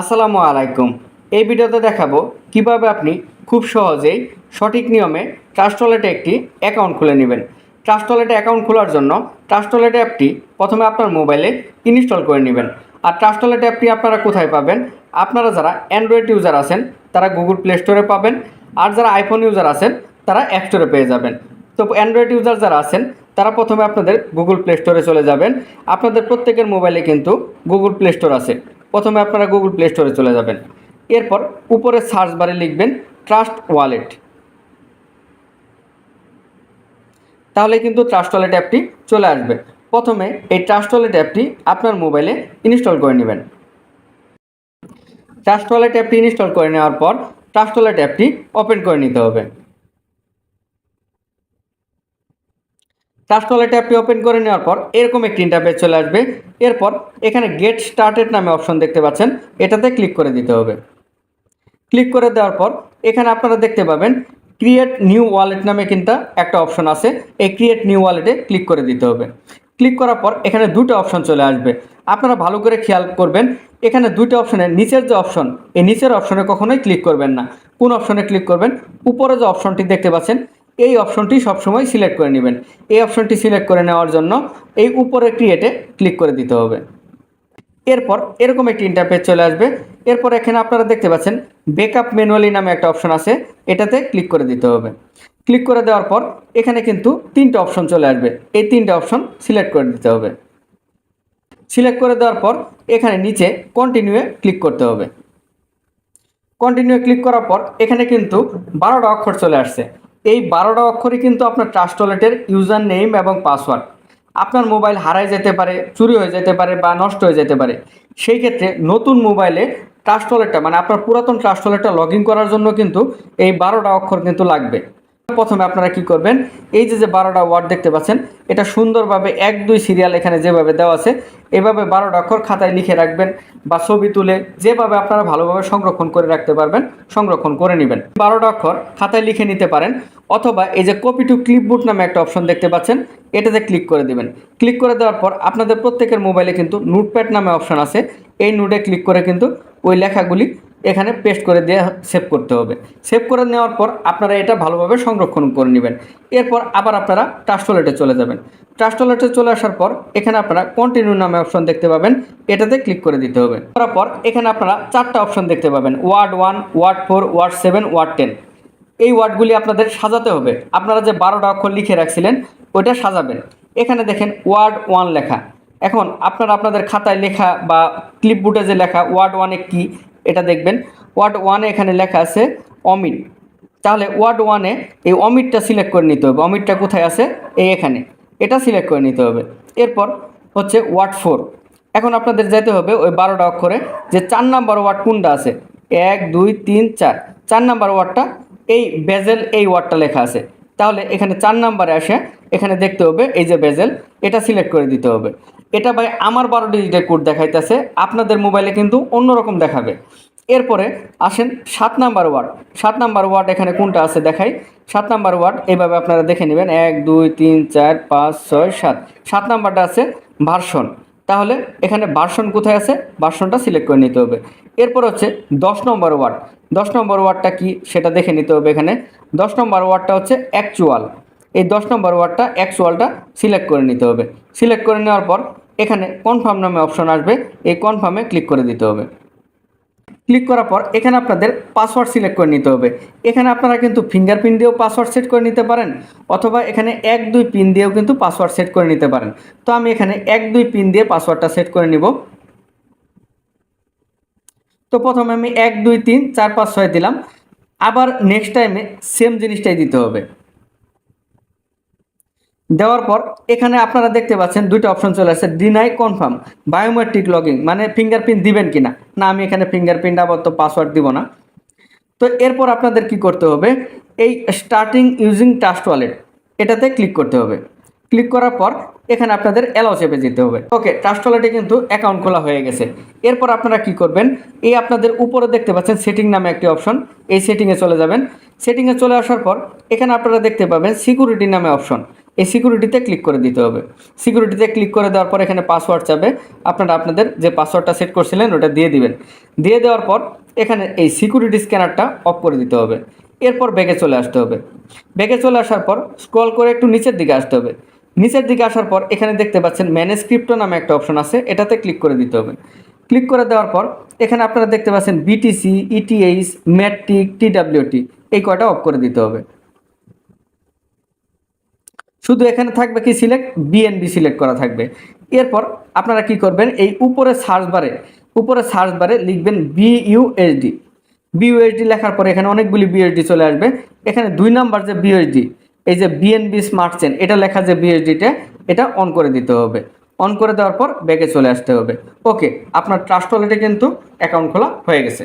আসসালামু আলাইকুম। এই ভিডিওতে দেখাবো কীভাবে আপনি খুব সহজেই সঠিক নিয়মে ট্রাস্টলেটে একটি অ্যাকাউন্ট খুলে নেবেন। ট্রাস্টলেটে অ্যাকাউন্ট খোলার জন্য ট্রাস্টলেট অ্যাপটি প্রথমে আপনার মোবাইলে ইনস্টল করে নেবেন। আর ট্রাস্টলেট অ্যাপটি আপনারা কোথায় পাবেন? আপনারা যারা অ্যান্ড্রয়েড ইউজার আছেন, তারা গুগল প্লে স্টোরে পাবেন। আর যারা আইফোন ইউজার আছেন, তারা অ্যাপ স্টোরে পেয়ে যাবেন। তো অ্যান্ড্রয়েড ইউজার যারা আছেন, তারা প্রথমে আপনাদের গুগল প্লে স্টোরে চলে যাবেন। আপনাদের প্রত্যেকের মোবাইলে কিন্তু গুগল প্লে স্টোর আছে। প্রথমে আপনারা গুগল প্লে স্টোরে চলে যাবেন। এরপর উপরে সার্চ বারে লিখবেন ট্রাস্ট ওয়ালেট তাহলে কিন্তু ট্রাস্ট ওয়ালেট অ্যাপটি চলে আসবে। প্রথমে এই ট্রাস্ট ওয়ালেট অ্যাপটি আপনার মোবাইলে ইনস্টল করে নেবেন। ট্রাস্ট ওয়ালেট অ্যাপটি ইনস্টল করে নেওয়ার পর ট্রাস্ট ওয়ালেট অ্যাপটি ওপেন করে নিতে হবে। ট্রাস্ট ওয়ালেট অ্যাপটি ওপেন করে নেওয়ার পর এরকম একটি ইন্টারফেস চলে আসবে। এরপর এখানে গেট স্টার্টেড নামে অপশন দেখতে পাচ্ছেন। এটাতে ক্লিক করে দিতে হবে। ক্লিক করে দেওয়ার পর এখানে আপনারা দেখতে পাবেন ক্রিয়েট নিউ ওয়ালেট নামে কিন্তু একটা অপশন আছে। এই ক্রিয়েট নিউ ওয়ালেটে ক্লিক করে দিতে হবে। ক্লিক করার পর এখানে দুটো অপশন চলে আসবে। আপনারা ভালো করে খেয়াল করবেন, এখানে দুটো অপশনের নিচের যে অপশন এই নিচের অপশনে কখনোই ক্লিক করবেন না। কোন অপশনে ক্লিক করবেন? উপরে যে অপশনটি দেখতে পাচ্ছেন এই অপশনটি সবসময় সিলেক্ট করে নেবেন। এই অপশনটি সিলেক্ট করে নেওয়ার জন্য এই উপরে ক্রিয়েটে ক্লিক করে দিতে হবে। এরপর এরকম একটি ইন্টারপেজ চলে আসবে। এরপর এখানে আপনারা দেখতে পাচ্ছেন বেকআপ ম্যানুয়ালি নামে একটা অপশন আছে। এটাতে ক্লিক করে দিতে হবে। ক্লিক করে দেওয়ার পর এখানে কিন্তু তিনটে অপশন চলে আসবে। এই তিনটে অপশন সিলেক্ট করে দিতে হবে। সিলেক্ট করে দেওয়ার পর এখানে নিচে কন্টিনিউয়ে ক্লিক করতে হবে। কন্টিনিউ ক্লিক করার পর এখানে কিন্তু বারোটা অক্ষর চলে আসছে। এই বারোটা অক্ষরই কিন্তু আপনার ট্রাস্ট ওয়ালেটের ইউজার নেম এবং পাসওয়ার্ড আপনার মোবাইল হারায় যেতে পারে, চুরি হয়ে যেতে পারে বা নষ্ট হয়ে যেতে পারে। সেই ক্ষেত্রে নতুন মোবাইলে ট্রাস্ট ওয়ালেটটা মানে আপনার পুরাতন ট্রাস্ট ওয়ালেটটা লগ করার জন্য কিন্তু এই বারোটা অক্ষর কিন্তু লাগবে। প্রথমে আপনারা কি করবেন, এই যে যে বারোটা ওয়ার্ড দেখতে পাচ্ছেন, এটা সুন্দরভাবে এক, দুই সিরিয়াল এখানে যেভাবে দেওয়া আছে, এভাবে বারোটা অক্ষর খাতায় লিখে রাখবেন বা ছবি তুলে যেভাবে আপনারা ভালোভাবে সংরক্ষণ করে রাখতে পারবেন, সংরক্ষণ করে নেবেন। বারোটা অক্ষর খাতায় লিখে নিতে পারেন, অথবা এই যে কপি টু ক্লিপবোর্ড নামে একটা অপশন দেখতে পাচ্ছেন, এটাতে ক্লিক করে দিবেন। ক্লিক করে দেওয়ার পর আপনাদের প্রত্যেকের মোবাইলে কিন্তু নোটপ্যাড নামে অপশন আছে, এই নোটে ক্লিক করে কিন্তু ওই লেখাগুলি এখানে পেস্ট করে দিয়ে সেভ করতে হবে। সেভ করে নেওয়ার পর আপনারা এটা ভালোভাবে সংরক্ষণ করে নেবেন। এরপর আবার আপনারা ট্রাস্টলেটে চলে যাবেন। ট্রাস্টলেটে চলে আসার পর এখানে আপনারা কন্টিনিউ নামে অপশন দেখতে পাবেন। এটাতে ক্লিক করে দিতে হবে। তারপর এখানে আপনারা চারটা অপশন দেখতে পাবেন। Word one word four word seven word ten এই ওয়ার্ডগুলি আপনাদের সাজাতে হবে। আপনারা যে বারোটা অক্ষর লিখে রাখছিলেন, ওইটা সাজাবেন। এখানে দেখেন ওয়ার্ড ওয়ান লেখা। এখন আপনারা আপনাদের খাতায় লেখা বা ক্লিপবোর্ডে যে লেখা ওয়ার্ড ওয়ানে কি এটা দেখবেন ওয়ার্ড ওয়ানে এখানে লেখা আছে অমিট তাহলে ওয়ার্ড ওয়ানে এই অমিটটা সিলেক্ট করে নিতে হবে। অমিটটা কোথায় আছে? এই এখানে। এটা সিলেক্ট করে নিতে হবে। এরপর হচ্ছে ওয়ার্ড ফোর এখন আপনাদের যেতে হবে ওই বারোটা অক্ষরে যে চার নাম্বার ওয়ার্ড কোনটা আছে? এক, দুই, তিন, চার। চার নাম্বার ওয়ার্ডটা এই বেজেল, এই ওয়ার্ডটা লেখা আছে। তাহলে এখানে চার নাম্বারে আসে, এখানে দেখতে হবে এই যে বেজেল, এটা সিলেক্ট করে দিতে হবে। এটা ভাই আমার বারো ডিজিটের কোড দেখাইতেছে, আপনাদের মোবাইলে কিন্তু অন্যরকম দেখাবে। এরপরে আসেন সাত নাম্বার ওয়ার্ড। সাত নাম্বার ওয়ার্ড এখানে কোনটা আছে দেখাই। সাত নাম্বার ওয়ার্ড এইভাবে আপনারা দেখে নেবেন। এক, দুই, তিন, চার, পাঁচ, ছয়, সাত। সাত নাম্বারটা আছে ভার্সন। তাহলে এখানে ভার্সন কোথায় আছে? ভার্সনটা সিলেক্ট করে নিতে হবে। এরপর হচ্ছে দশ নম্বর ওয়ার্ড। দশ নম্বর ওয়ার্ডটা কি? সেটা দেখে নিতে হবে এখানে। দশ নম্বর ওয়ার্ডটা হচ্ছে অ্যাকচুয়াল এই দশ নম্বর ওয়ার্ডটা অ্যাকচুয়ালটা সিলেক্ট করে নিতে হবে। সিলেক্ট করে নেওয়ার পর এখানে কনফার্ম নামে অপশন আসবে। এই কনফার্মে ক্লিক করে দিতে হবে। ক্লিক করার পর এখানে আপনাদের পাসওয়ার্ড সিলেক্ট করে নিতে হবে। এখানে আপনারা কিন্তু ফিঙ্গারপ্রিন্ট দিয়েও পাসওয়ার্ড সেট করে নিতে পারেন, অথবা এখানে এক, দুই পিন দিয়েও কিন্তু পাসওয়ার্ড সেট করে নিতে পারেন। তো আমি এখানে এক, দুই পিন দিয়ে পাসওয়ার্ডটা সেট করে নিব। তো প্রথমে আমি এক, দুই, তিন, চার, পাঁচ, ছয় দিলাম। আবার নেক্সট টাইমে সেম জিনিসটাই দিতে হবে। দেওয়ার পর এখানে আপনারা দেখতে পাচ্ছেন দুইটা অপশন চলে আসছে ডিনাই কনফার্ম বায়োমেট্রিক লগিং মানে ফিঙ্গারপ্রিন্ট দিবেন কিনা? না, আমি এখানে ফিঙ্গারপ্রিন্ট আপাতত পাসওয়ার্ড দিব না। তো এরপর আপনাদের কি করতে হবে? এই স্টার্টিং ইউজিং টাস্ট ওয়ালেট এটাতে ক্লিক করতে হবে। ক্লিক করার পর এখানে আপনাদের অ্যালাউ চেপে যেতে হবে। ওকে ট্রাস্ট ওয়ালেটে কিন্তু অ্যাকাউন্ট খোলা হয়ে গেছে। এরপর আপনারা কি করবেন? এই আপনাদের উপরে দেখতে পাচ্ছেন সেটিং নামে একটি অপশন এই সেটিংয়ে চলে যাবেন। সেটিংয়ে চলে আসার পর এখানে আপনারা দেখতে পাবেন সিকিউরিটি নামে অপশন এই সিকিউরিটিতে ক্লিক করে দিতে হবে। সিকিউরিটিতে ক্লিক করে দেওয়ার পর এখানে পাসওয়ার্ড চাবে আপনারা আপনাদের যে পাসওয়ার্ডটা সেট করছিলেন ওটা দিয়ে দিবেন। দিয়ে দেওয়ার পর এখানে এই সিকিউরিটি স্ক্যানারটা অফ করে দিতে হবে। এরপর ব্যাগে চলে আসতে হবে। ব্যাগে চলে আসার পর স্ক্রল করে একটু নিচের দিকে আসতে হবে। নিচের দিকে আসার পর এখানে দেখতে পাচ্ছেন ম্যানেজ ক্রিপ্টো নামে একটা অপশন আছে, এটাতে ক্লিক করে দিতে হবে। ক্লিক করে দেওয়ার পর এখানে আপনারা দেখতে পাচ্ছেন বিটিসি ইটিএইচ ম্যাট্রিক টিডাব্লিউটি এই কয়টা অফ করে দিতে হবে। শুধু এখানে থাকবে কি সিলেক্ট বিএনবি সিলেক্ট করা থাকবে। এরপর আপনারা কি করবেন? এই উপরে সার্চ বারে উপরে সার্চ বারে লিখবেন বিইউএসডি বিইউএসডি লেখার পরে এখানে অনেকগুলি বিএসডি চলে আসবে। এখানে দুই নাম্বার যে বিএসডি এই যে বিএনবি স্মার্ট চেন এটা লেখা যে বিএসডিটা এটা অন করে দিতে হবে। অন করে দেওয়ার পর ব্যাগে চলে আসতে হবে। ওকে আপনার ট্রাস্ট ওয়ালেটে কিন্তু অ্যাকাউন্ট খোলা হয়ে গেছে।